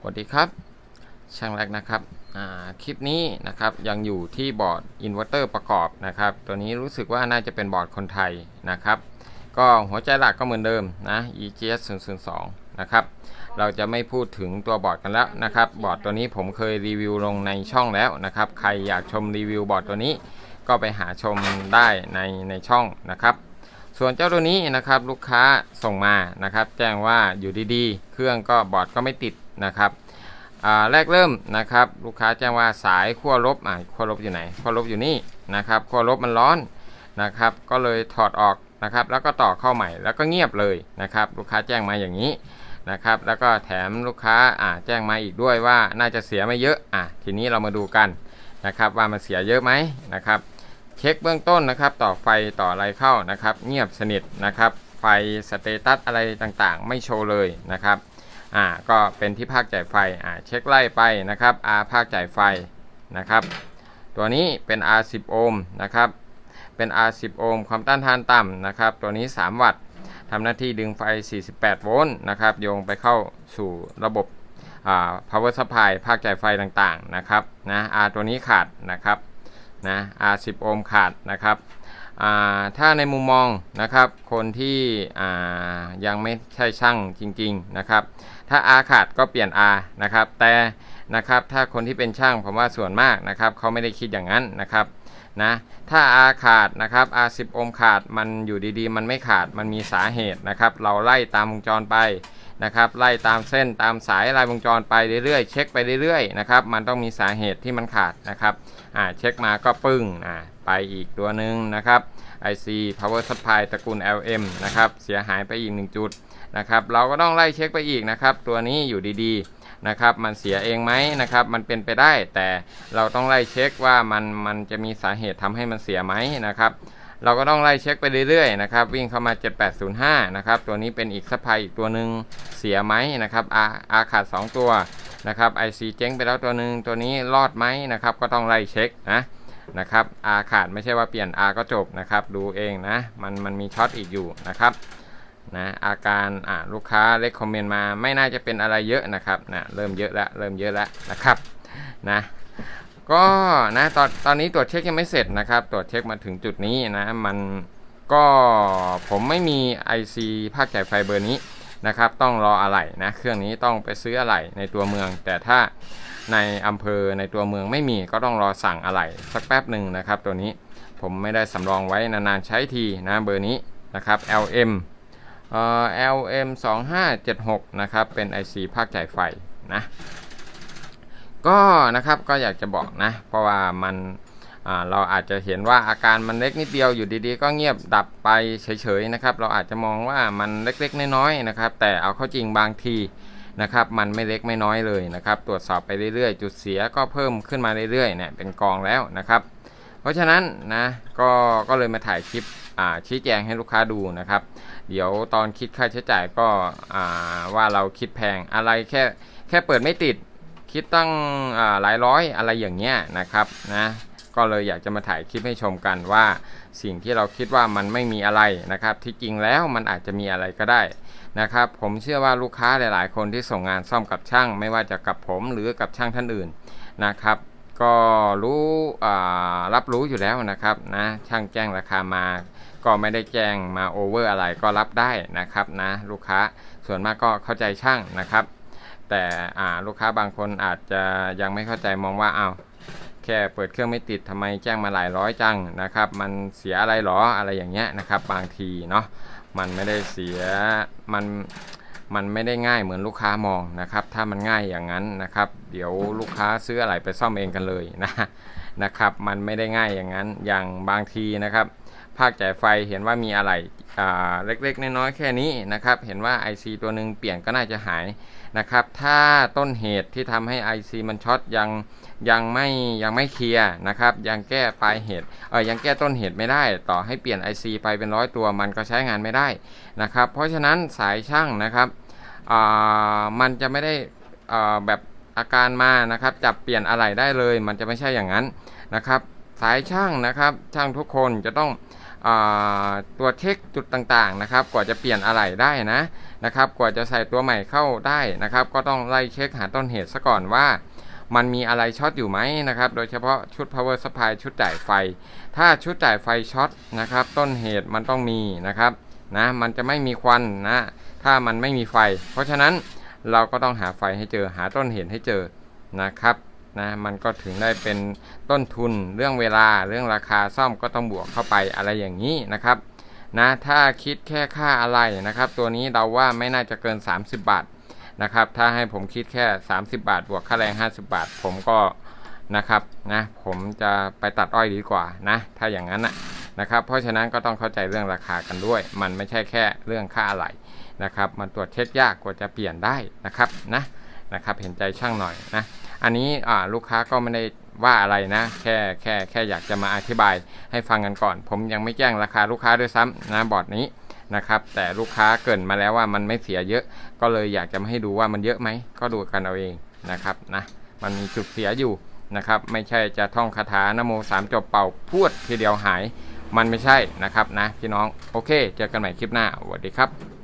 สวัสดีครับช่างแรกนะครับคลิปนี้นะครับยังอยู่ที่บอร์ดอินเวอร์เตอร์ประกอบนะครับ ตัวนี้รู้สึกว่าน่าจะเป็นบอร์ดคนไทยนะครับ ก็หัวใจหลักก็เหมือนเดิมนะ EGS 002นะครับ เราจะไม่พูดถึงตัวบอร์ดกันแล้วนะครับ บอร์ดตัวนี้ผมเคยรีวิวลงในช่องแล้วนะครับ ใครอยากชมรีวิวบอร์ดตัวนี้ ก็ไปหาชมได้ในในช่องนะครับส่วนเจ้าตัวนี้นะครับลูกค้าส่งมานะครับ แจ้งว่าอยู่ดีๆ เครื่องก็บอร์ดก็ไม่ติด นะครับแรกเริ่มนะครับลูกค้าแจ้งว่าสายขั้วลบอ่าขั้วลบอยู่ไหนขั้วลบอยู่นี่นะครับขั้วลบมันร้อนนะครับ ก็เลยถอดออกนะครับ แล้วก็ต่อเข้าใหม่แล้วก็เงียบเลยนะครับ ลูกค้าแจ้งมาอย่างนี้นะครับ แล้วก็แถมลูกค้าอ่าแจ้งมาอีกด้วยว่าน่าจะเสียไม่เยอะอะทีนี้เรามาดูกันนะครับว่ามันเสียเยอะไหมนะครับ เช็คเบื้องต้นนะครับ ต่อไฟต่ออะไรเข้านะครับ เงียบสนิทนะครับ ไฟสเตตัสอะไรต่างๆ ไม่โชว์เลยนะครับ อ่าก็เป็นที่ภาคจ่ายไฟอ่าเช็คไล่ไปนะครับ R ภาคจ่ายไฟนะครับ ตัวนี้เป็น R10 โอห์มนะครับเป็น R10 โอห์มความต้านทานต่ำนะครับ ตัวนี้ 3 วัตต์ทำหน้าที่ดึงไฟ 48 โวลต์นะครับโยงไปเข้าสู่ระบบอ่า power supply ภาคจ่ายไฟต่างๆนะครับนะ R ตัวนี้ขาดนะครับนะ R10 โอห์มขาดนะครับ ถ้าในมุมมองนะครับคนที่ยังไม่ใช่ช่างจริงๆนะครับ ถ้า R ขาดก็เปลี่ยน R นะครับ แต่นะครับถ้าคนที่เป็นช่างผมว่าส่วนมากนะครับเขาไม่ได้คิดอย่างนั้นนะครับนะถ้า R ขาดนะครับ R10 โอห์มขาดมันอยู่ดีๆ มันไม่ขาดมันมีสาเหตุนะครับ เราไล่ตามวงจรไปนะครับไล่ตามเส้นตามสายลายวงจรไปเรื่อยๆเช็คไปเรื่อยๆนะครับมันต้องมีสาเหตุที่มันขาดนะครับอ่าเช็คมาก็ปึ้งอ่า ไปอีกตัวหนึ่งนะครับ IC Power Supply ตระกูล LM นะครับเสียหายไปอีก 1 จุดนะครับเราก็ต้องไล่เช็คไปอีกนะครับ ตัวนี้อยู่ดีๆนะครับ มันเสียเองไหมนะครับ มันเป็นไปได้แต่เราต้องไล่เช็คว่ามันมันจะมีสาเหตุทำให้มันเสียไหมนะครับ เราก็ต้องไล่เช็คไปเรื่อยๆนะครับ วิ่งเข้ามา 7805 นะครับ ตัวนี้เป็นอีกซัพพลายอีกตัวหนึ่งเสียไหมนะครับอาอาขาด 2 ตัวนะครับ IC เจ๊งไปแล้วตัวหนึ่งตัวนี้รอดไหมนะครับ ก็ต้องไล่เช็คนะ นะครับอาขาดไม่ใช่ว่าเปลี่ยน R ก็จบนะครับ ดูเองนะ มันมันมีช็อตอีกอยู่นะครับนะอาการอ่าลูกค้าเลคคอมเมนต์มาไม่น่าจะเป็นอะไรเยอะนะครับนะเริ่มเยอะแล้วเริ่มเยอะแล้วนะครับนะก็นะตอนตอนนี้ตรวจเช็คยังไม่เสร็จนะครับ ตรวจเช็คมาถึงจุดนี้นะมันก็ผมไม่มี IC ภาคจ่ายไฟเบอร์นี้นะครับ ต้องรออะไหล่นะเครื่องนี้ต้องไปซื้ออะไหล่ในตัวเมือง แต่ถ้า ในอำเภอในตัวเมืองไม่มีก็ต้องรอสั่งอะไหล่สักแป๊บหนึ่งนะครับ ตัวนี้ผมไม่ได้สำรองไว้นานๆใช้ทีนะเบอร์นี้นะครับ LM เอ่อ LM 2576นะครับเป็น IC ภาคจ่ายไฟนะก็นะครับก็อยากจะบอกนะ เพราะว่ามันเราอาจจะเห็นว่าอาการมันเล็กนิดเดียวอยู่ดีๆ ก็เงียบดับไปเฉยๆนะครับ เราอาจจะมองว่ามันเล็กๆ น้อยๆนะครับ แต่เอาเข้าจริงบางที นะครับมันไม่เล็กไม่น้อยเลยนะครับ ตรวจสอบไปเรื่อยๆ จุดเสียก็เพิ่มขึ้นมาเรื่อยๆเนี่ยเป็นกองแล้วนะครับ เพราะฉะนั้นนะก็ก็เลยมาถ่ายคลิปชี้แจงให้ลูกค้าดูนะครับ เดี๋ยวตอนคิดค่าใช้จ่ายก็ว่าเราคิดแพงอะไรแค่แค่เปิดไม่ติดคิดตั้งอ่าหลายร้อยอะไรอย่างเงี้ยนะครับนะก็เลยอยากจะมาถ่ายคลิปให้ชมกันว่า สิ่งที่เราคิดว่ามันไม่มีอะไรนะครับ ที่จริงแล้วมันอาจจะมีอะไรก็ได้นะครับ ผมเชื่อว่าลูกค้าหลาย ๆ คนที่ส่งงานซ่อมกับช่าง ไม่ว่าจะกับผมหรือกับช่างท่านอื่นนะครับ ก็รู้รับรู้อยู่แล้วนะครับนะช่างแจ้งราคามาก็ไม่ได้แจ้งมาโอเวอร์อะไรก็รับได้นะครับนะลูกค้าส่วนมากก็เข้าใจช่างนะครับ แต่ลูกค้าบางคนอาจจะยังไม่เข้าใจมองว่าเอ้า แค่เปิดเครื่องไม่ติดทำไมแจ้งมาหลายร้อยจังนะครับ มันเสียอะไรหรออะไรอย่างเงี้ยนะครับ บางทีเนาะมันไม่ได้เสียมันมันไม่ได้ง่ายเหมือนลูกค้ามองนะครับ ถ้ามันง่ายอย่างนั้นนะครับเดี๋ยวลูกค้าซื้ออะไรไปซ่อมเองกันเลยนะนะครับ มันไม่ได้ง่ายอย่างนั้นอย่างบางทีนะครับ ภาคจ่ายไฟเห็นว่ามีอะไรอ่าเล็กๆ น้อยๆแค่นี้นะครับ เห็นว่า IC ตัวหนึ่งเปลี่ยนก็น่าจะหายนะครับ ถ้าต้นเหตุที่ทำให้ IC มันช็อตยังยังไม่ยังไม่เคลียร์นะครับ ยังแก้ปลายเหตุเออยังแก้ต้นเหตุไม่ได้ ต่อให้เปลี่ยน IC ไปเป็นร้อยตัวมันก็ใช้งานไม่ได้นะครับ เพราะฉะนั้นสายช่างนะครับมันจะไม่ได้แบบ อาการมานะครับจับเปลี่ยนอะไรได้เลย มันจะไม่ใช่อย่างนั้นนะครับ สายช่างนะครับ ช่างทุกคนจะต้องอตัวเช็คจุดต่างๆนะครับกว่าจะเปลี่ยนอะไรได้นะนะครับ กว่าจะใส่ตัวใหม่เข้าได้นะครับ ก็ต้องไล่เช็คหาต้นเหตุซะก่อนว่ามันมีอะไรช็อตอยู่ไหมนะครับ โดยเฉพาะชุด power supply ชุดจ่ายไฟ ถ้าชุดจ่ายไฟช็อตนะครับ ต้นเหตุมันต้องมีนะครับนะ มันจะไม่มีควันนะ ถ้ามันไม่มีไฟ เพราะฉะนั้น เราก็ต้องหาไฟให้เจอหาต้นเหตุให้เจอนะครับนะมันก็ถึงได้เป็นต้นทุนเรื่องเวลาเรื่องราคาซ่อมก็ต้องบวกเข้าไปอะไรอย่างนี้นะครับนะถ้าคิดแค่ค่าอะไรนะครับ ตัวนี้เราว่าไม่น่าจะเกิน 30 บาทนะครับ ถ้าให้ผมคิดแค่ 30 บาท บวกค่าแรง 50 บาท ผมก็นะครับนะผมจะไปตัดอ้อยดีกว่านะ ถ้าอย่างนั้นนะ นะครับ เพราะฉะนั้นก็ต้องเข้าใจเรื่องราคากันด้วย มันไม่ใช่แค่เรื่องค่าอะไรนะครับ มันตรวจเช็คยากกว่าจะเปลี่ยนได้นะครับนะนะครับ เห็นใจช่างหน่อยนะ อันนี้ลูกค้าก็ไม่ได้ว่าอะไรนะ แค่แค่แค่อยากจะมาอธิบายให้ฟังกันก่อน ผมยังไม่แจ้งราคาลูกค้าด้วยซ้ำนะบอร์ดนี้นะครับแต่ลูกค้าเกินมาแล้วว่ามันไม่เสียเยอะ ก็เลยอยากจะมาให้ดูว่ามันเยอะไหมก็ดูกันเอาเองนะครับนะมันมีจุดเสียอยู่นะครับ ไม่ใช่จะท่องคาถานโมสามจบเป่าพูดทีเดียวหาย มันไม่ใช่นะครับนะพี่น้องโอเค เจอกันใหม่คลิปหน้าสวัสดีครับ